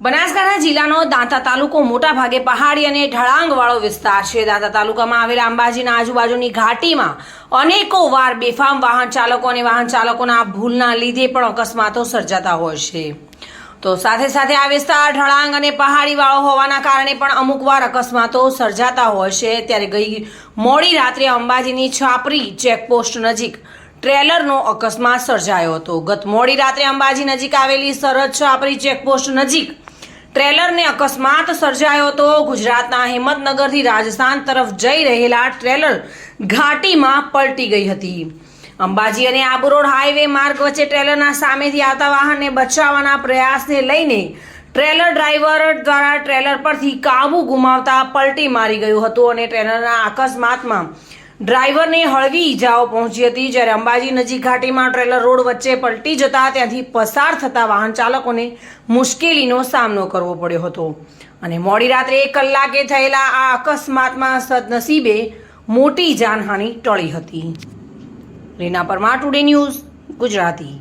બનાસકાંઠા જિલ્લાનો દાંતા તાલુકો મોટા ભાગે પહાડી અને ઢળાંગવાળો વિસ્તાર છે. દાંતા તાલુકામાં આવેલા અંબાજીના આજુબાજુની ઘાટીમાં અનેકો વાર બેફામ વાહન ચાલકો અને વાહન ચાલકોના ભૂલના લીધે પણ અકસ્માતો સર્જાતા હોય છે. તો સાથે સાથે આ વિસ્તાર ઢળાંગ અને પહાડીવાળો હોવાના કારણે પણ અમુક વાર અકસ્માતો સર્જાતા હોય છે. ત્યારે ગઈ મોડી રાત્રે અંબાજીની છાપરી ચેકપોસ્ટ નજીક ટ્રેલરનો અકસ્માત સર્જાયો હતો. ગત મોડી રાત્રે અંબાજી નજીક આવેલી સરહદ છાપરી ચેકપોસ્ટ નજીક ટ્રેલરને અકસ્માત સર્જાયો હતો ગુજરાતના હિંમતનગરથી રાજસ્થાન તરફ જઈ રહેલા ટ્રેલર ઘાટીમાં પલટી ગઈ હતી. અંબાજી અને આબુ રોડ હાઈવે માર્ગ વચ્ચે ટ્રેલરના સામેથી આવતા વાહનને બચાવવાના પ્રયાસને લઈને ટ્રેલર ડ્રાઈવર દ્વારા ટ્રેલર પરથી કાબુ ગુમાવતા પલટી મારી ગયું હતું અને ટ્રેલરના અકસ્માતમાં ડ્રાઈવરને હળવી ઈજાઓ પહોંચી હતી. જ્યારે અંબાજી નજીક ઘાટીમાં ટ્રેલર રોડ વચ્ચે પલટી જતા ત્યાંથી પસાર થતા વાહન ચાલકોને મુશ્કેલીનો સામનો કરવો પડ્યો હતો. અને મોડી રાત્રે એક કલાકે થયેલા આ અકસ્માતમાં સદનસીબે મોટી જાનહાનિ ટળી હતી. Reena Parmar today news Gujarati.